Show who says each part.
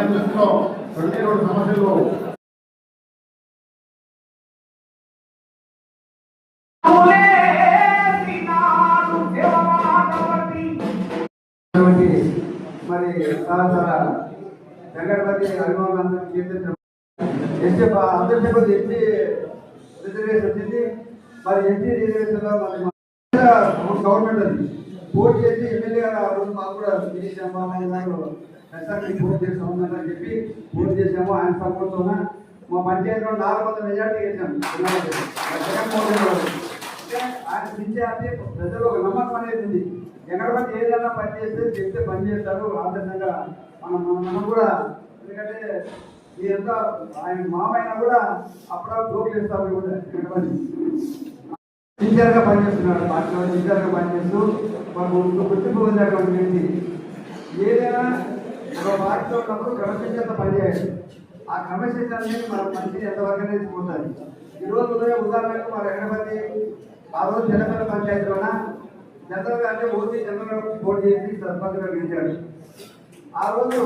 Speaker 1: కాన్స్టిట్యూషన్లో ప్రతి రెండు సమస్యలు
Speaker 2: మరి చాలా వెంకటపతి ఎస్టీ అందరి ఎస్టీ రిజర్వేషన్ వచ్చింది. మరి ఎస్టీ రిజర్వేషన్లో మరి గవర్నమెంట్ అది. పోటీ చేసి ఎమ్మెల్యే గారు ఆ రోజు మాకు కూడా గిరీష్ ఎస్ఆర్టీ పోటీ చేస్తా ఉందని చెప్పి పోటీ చేసాము ఆయన సపోర్ట్తోన? మా పంచాయతీలో నాలుగు వందల మెజార్టీ చేసాము ఆయన విద్యార్థి ప్రజలు ఒక నమ్మకం అనేది ఉంది. ఎక్కడపతి ఏదైనా పని చేస్తే చెప్తే పని చేస్తారు. ఆదర్శంగా మనం మనం కూడా ఎందుకంటే ఇదంతా ఆయన మామైనా కూడా అప్పుడప్పుడు జోకులు ఇస్తారు కూడా ఎక్కడపతి సిన్సియర్గా పనిచేస్తున్నాడు పార్టీలో సిన్సియర్గా పనిచేస్తూ మాకు గుర్తింపు పొందేటువంటి వ్యక్తి ఏదైనా ఒక పార్టీలో ఉన్నప్పుడు క్రమశిక్షణ పనిచేయాలి. ఆ క్రమశిక్షణ అనేది మన మనిషిని ఎంతవరకు అనేది పోతుంది ఈ రోజు ఉదయం ఉదాహరణకు మన ఎక్కడపతి ఆ రోజు జనపద పంచాయతీలోన జనరల్గా అంటే ఓటీ జనరల్ పోటీ చేసి సర్పంచ్గా గెలిచాడు. ఆ రోజు